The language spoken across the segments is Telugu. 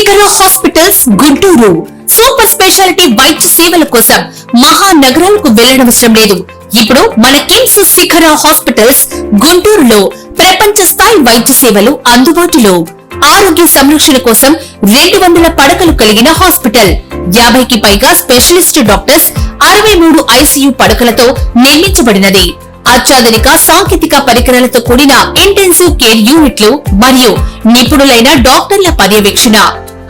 శిఖర హాస్పిటల్స్ గుంటూరు. సూపర్ స్పెషాలిటీ వైద్య సేవల కోసం మహానగరాలకు వెళ్ళనవసరం లేదు. ఇప్పుడు మన కిమ్స్ శిఖర హాస్పిటల్స్ గుంటూరులో ప్రపంచ స్థాయి వైద్య సేవలు అందుబాటులో. ఆరోగ్య సంరక్షణ కోసం రెండు వందల పడకలు కలిగిన హాస్పిటల్. యాభైకి పైగా స్పెషలిస్ట్ డాక్టర్స్ అరవై మూడు ఐసీయూ పడకలతో నిర్మించబడినది. అత్యాధునిక సాంకేతిక పరికరాలతో కూడిన ఇంటెన్సివ్ కేర్ యూనిట్లు మరియు నిపుణులైన డాక్టర్ల పర్యవేక్షణ.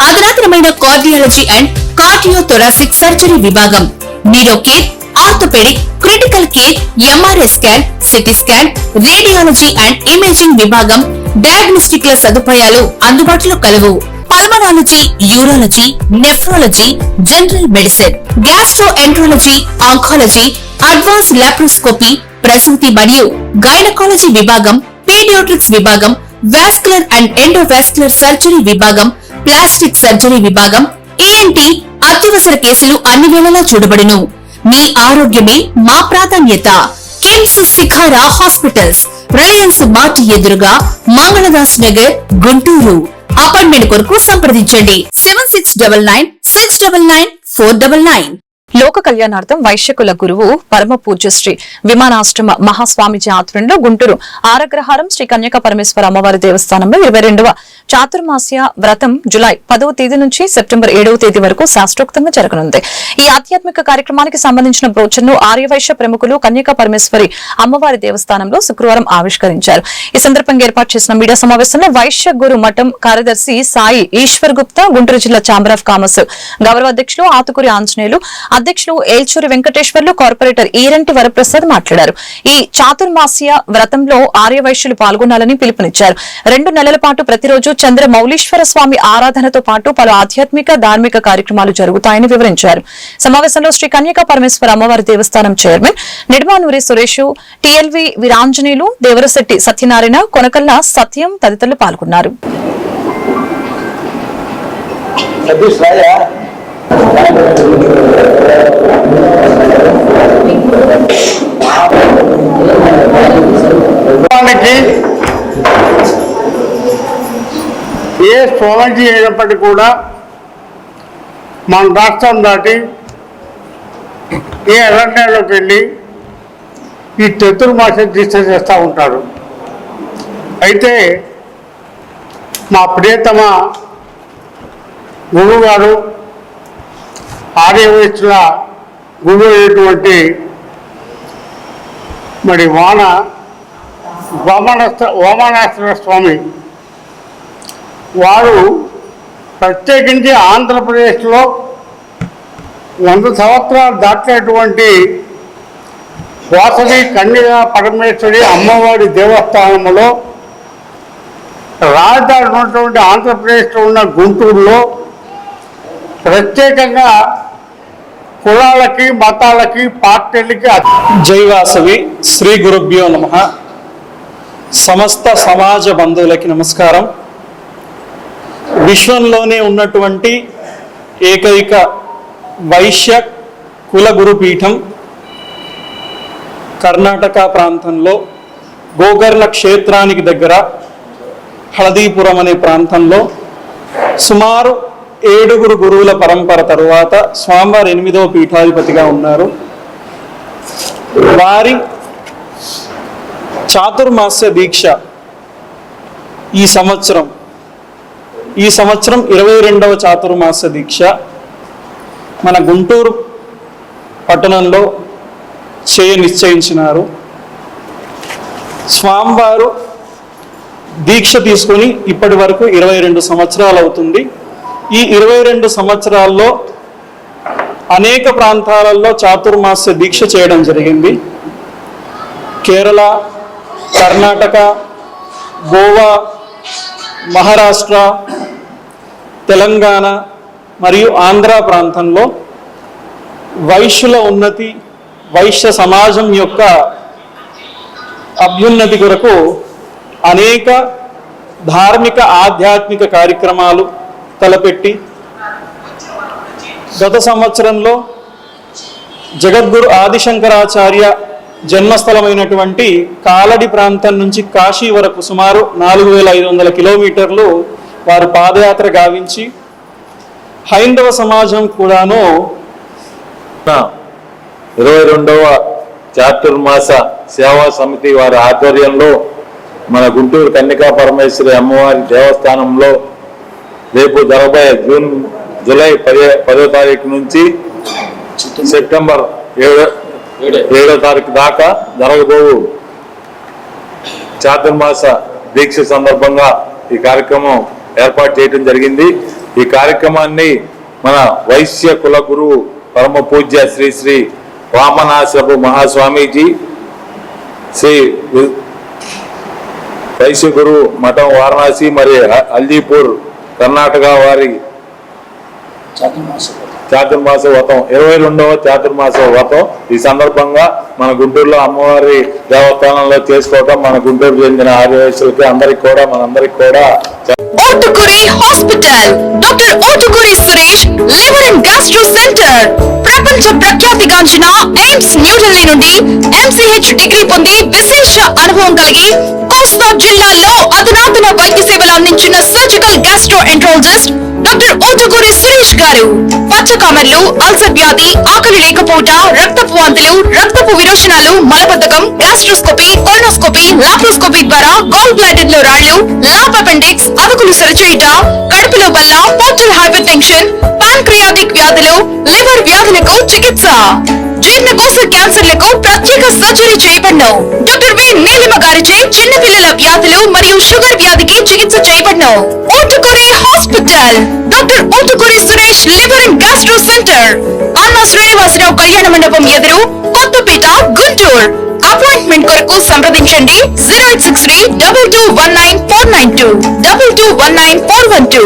అధునాతనమైన కార్డియాలజీ అండ్ కార్డియోథొరాసిక్ సర్జరీ విభాగం. Neuro care orthopaedic critical care MRI scan CT scan radiology and imaging విభాగం డయాగ్నోస్టిక్ల సదుపాయాలు అందుబాటులో కలవు. Pulmonology urology nephrology general medicine gastroenterology oncology advanced laparoscopy ప్రసూతి మరియు గైనకాలజీ విభాగం పీడియోట్రిక్స్ విభాగం వాస్కులర్ అండ్ ఎండోవాస్కులర్ సర్జరీ విభాగం ప్లాస్టిక్ సర్జరీ విభాగం ఏఎన్టి అత్యవసర కేసులు అన్ని వేళలా చూడబడును. మీ ఆరోగ్యమే మా ప్రాధాన్యత. KIMS Shikhara hospitals Reliance Mart ఎదురుగా మంగళదాస్ నగర్ గుంటూరు. అపాయింట్మెంట్ కొరకు సంప్రదించండి. Seven six double nine six double nine four double nine లోక కళ్యాణార్థం వైశ్యకుల గురువు పరమ పూజ్యశ్రీ విమానాశ్రమ మహాస్వామిజీ ఆధ్వర్యంలో గుంటూరు ఆరగ్రహారం శ్రీ కన్యక పరమేశ్వర అమ్మవారి దేవస్థానంలో ఇరవై రెండవ చాతుర్మాస్య వ్రతం జులై పదవ తేదీ నుంచి సెప్టెంబర్ ఏడవ తేదీ వరకు శాస్త్రోక్తంగా జరగనుంది. ఈ ఆధ్యాత్మిక కార్యక్రమానికి సంబంధించిన బ్రోచర్ను ఆర్యవైశ్య ప్రముఖులు కన్యక పరమేశ్వరి అమ్మవారి దేవస్థానంలో శుక్రవారం ఆవిష్కరించారు. ఈ సందర్భంగా ఏర్పాటు చేసిన మీడియా సమావేశంలో వైశ్య గురు మఠం కార్యదర్శి సాయి ఈశ్వర్ గుప్తా గుంటూరు జిల్లా ఛాంబర్ ఆఫ్ కామర్స్ గౌరవ అధ్యక్షులు ఆతుకూరి ఆంజనేయులు అధ్యక్షులు ఏల్చూరి వెంకటేశ్వర్లు కార్పొరేటర్ ఈరంటి వరప్రసాద్ మాట్లాడారు. ఈ చాతుర్మాస్య వ్రతంలో ఆర్యవైశ్యులు పాల్గొనాలని పిలుపునిచ్చారు. రెండు నెలల పాటు ప్రతిరోజు చంద్ర మౌలీశ్వర స్వామి ఆరాధనతో పాటు పలు ఆధ్యాత్మిక ధార్మిక కార్యక్రమాలు జరుగుతాయని వివరించారు. సమావేశంలో శ్రీ కన్యకా పరమేశ్వర అమ్మవారి దేవస్థానం చైర్మన్ నిడమానూరి సురేష్ టిఎల్వి వీరాంజనేయులు దేవరశెట్టి సత్యనారాయణ కొనకల్ల సత్యం తదితరులు పాల్గొన్నారు. ఏ స్వామీజీ అయినప్పటికీ కూడా మన రాష్ట్రం దాటి ఏ అరణ్యంలోకి వెళ్ళి ఈ చతుర్మాస దీక్ష చేస్తూ ఉంటారు. అయితే మా ప్రియతమ గురువు గారు ఆర్యవయస్సుల గురువు మరి వాన వామనస్త వామనాశ్వర స్వామి వారు ప్రత్యేకించి ఆంధ్రప్రదేశ్లో వంద సంవత్సరాలు దాటినటువంటి వాసవి కన్యగా పరమేశ్వరి అమ్మవారి దేవస్థానంలో రాజధాని ఉన్నటువంటి ఆంధ్రప్రదేశ్లో ఉన్న గుంటూరులో ప్రత్యేకంగా కులాలకి మతాలకి పార్టీలకి జైవాసవి శ్రీ గురుభ్యో నమ. సమస్త సమాజ బంధువులకి నమస్కారం. విశ్వంలోనే ఉన్నటువంటి ఏకైక వైశ్య కుల గురుపీఠం కర్ణాటక ప్రాంతంలో గోకర్ణ క్షేత్రానికి దగ్గర హళదీపురం అనే ప్రాంతంలో సుమారు ఏడుగురు గురువుల పరంపర తరువాత స్వామివారు ఎనిమిదవ పీఠాధిపతిగా ఉన్నారు. వారి చాతుర్మాస్య దీక్ష ఈ సంవత్సరం. ఈ సంవత్సరం ఇరవై రెండవ చాతుర్మాస దీక్ష. మన గుంటూరు పట్టణంలో చేయ నిశ్చయించినారు. స్వామివారు దీక్ష తీసుకొని ఇప్పటి వరకు ఇరవై రెండు సంవత్సరాలు అవుతుంది. ఈ ఇరవై రెండు సంవత్సరాల్లో అనేక ప్రాంతాలలో చాతుర్మాస్య దీక్ష చేయడం జరిగింది. కేరళ కర్ణాటక గోవా మహారాష్ట్ర తెలంగాణ మరియు ఆంధ్ర ప్రాంతంలో వైశ్యుల ఉన్నతి వైశ్య సమాజం యొక్క అభ్యున్నతి కొరకు అనేక ధార్మిక ఆధ్యాత్మిక కార్యక్రమాలు తలపెట్టి గత సంవత్సరంలో జగద్గురు ఆదిశంకరాచార్య జన్మస్థలమైనటువంటి కాలడి ప్రాంతం నుంచి కాశీ వరకు సుమారు నాలుగు వేల ఐదు వందల కిలోమీటర్లు వారు పాదయాత్ర గావించి హైందవ సమాజం కూడాను ఇరవై రెండవ చాతుర్మాస సేవా సమితి వారి ఆధ్వర్యంలో మన గుంటూరు కన్నికా పరమేశ్వరి అమ్మవారి దేవస్థానంలో రేపు జరగబోయే జూన్ జూలై పదే పదో తారీఖు నుంచి సెప్టెంబర్ ఏడో ఏడో తారీఖు దాకా జరగబోవు. చాతుర్మాస దీక్ష సందర్భంగా ఈ కార్యక్రమం ఏర్పాటు చేయడం జరిగింది. ఈ కార్యక్రమాన్ని మన వైశ్య కుల గురువు పరమ పూజ్య శ్రీ శ్రీ వామనాశ్రపు మహాస్వామీజీ శ్రీ వైశ్య గురువు మఠం వారణాసి మరియు అల్లీపూర్ కర్ణాటక వారి చాతుర్మాస వ్రతం. ఇరవై రెండవ చాతుర్మాస వ్రతం. ఈ సందర్భంగా మన గుంటూరులో అమ్మవారి దేవస్థానంలో చేసుకోవటం మన గుంటూరు చెందిన ఆదివాసులకి అందరికి కూడా మనందరికి కూడా Otukuri hospital doctor Otukuri Suresh liver and gastro centre ప్రపంచ ప్రఖ్యాతిగాంచిన ఎయిమ్స్ న్యూఢిల్లీ నుండి ఎంసీహెచ్ డిగ్రీ పొంది విశేష అనుభవం కలిగి కోస్తా జిల్లాలో అధునాతన వైద్య సేవలు అందించిన surgical gastroenterologist doctor Otukuri Suresh గారు. పచ్చకామెర్లు అల్సర్ వ్యాధి ఆకలి లేకపోవట రక్తపు వాంతులు రక్తపు విరోచనాలు మలబద్ధకం గ్యాస్ట్రోస్కోపీ కొలనోస్కోపీ లాప్రోస్కోపీ ద్వారా గోల్డ్ బ్లాడెడ్లో రాళ్ళు లాప్ అపెండిక్స్ అదుకులు సరిచేయుట కడుపులో బల్ల పోర్టల్ హైపర్ టెన్షన్ పాన్క్రియాటిక్ వ్యాధులు లివర్ వ్యాధులకు చికిత్స. జీర్ణకోశ క్యాన్సర్లకు ప్రత్యేక సర్జరీ చేయబడ్ను డాక్టర్ వి. నీలిమ గారిచే చిన్నపిల్లల వ్యాధులు మరియు షుగర్ వ్యాధికి చికిత్స చేయబడ్ను Otukuri hospital. Doctor Otukuri Suresh liver and gastro centre. అన్న శ్రీనివాసరావు కళ్యాణ మండపం ఎదురు కొత్తపేట గుంటూరు. అపాయింట్మెంట్ కొరకు సంప్రదించండి. Zero eight six three double two one nine four nine two. Double two one nine four one two.